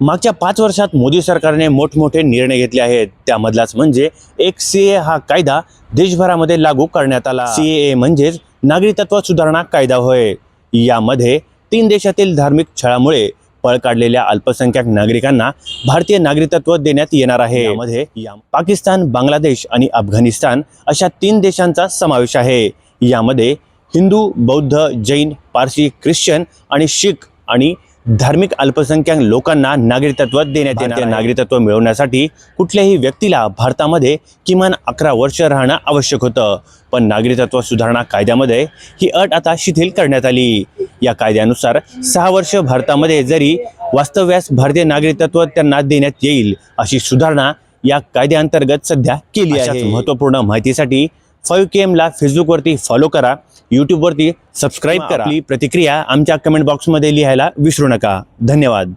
मागच्या पाच वर्षात मोदी सरकारने मोठमोठे निर्णय घेतले आहेत. त्यामधलाच म्हणजे एक सी ए हा कायदा देशभरामध्ये लागू करण्यात आला. सी ए म्हणजेच नागरिकत्व सुधारणा कायदा होय. यामध्ये तीन देशातील धार्मिक छळामुळे पळ काढलेल्या अल्पसंख्याक नागरिकांना भारतीय नागरिकत्व देण्यात येणार आहे. यामध्ये या- पाकिस्तान बांगलादेश आणि अफगाणिस्तान अशा तीन देशांचा समावेश आहे. यामध्ये हिंदू बौद्ध जैन पारसी ख्रिश्चन आणि शीख आणि धार्मिक अल्पसंख्याक लोकांना नागरिकत्व देण्यात येणार नागरिकत्व मिळवण्यासाठी कुठल्याही व्यक्तीला भारतामध्ये किमान अकरा वर्ष राहणं आवश्यक होतं. पण नागरिकत्व सुधारणा कायद्यामध्ये ही अट आता शिथिल करण्यात आली. या कायद्यानुसार सहा वर्ष भारतामध्ये जरी वास्तव्यास भारतीय नागरिकत्व त्यांना देण्यात येईल अशी सुधारणा या कायद्याअंतर्गत सध्या केली आहे. महत्त्वपूर्ण माहितीसाठी फाईव्ह के एमला फेसबुकवरती फॉलो करा. यूट्यूबवरती सबस्क्राईब करा. आपली प्रतिक्रिया आमच्या कमेंट बॉक्समध्ये लिहायला विसरू नका. धन्यवाद.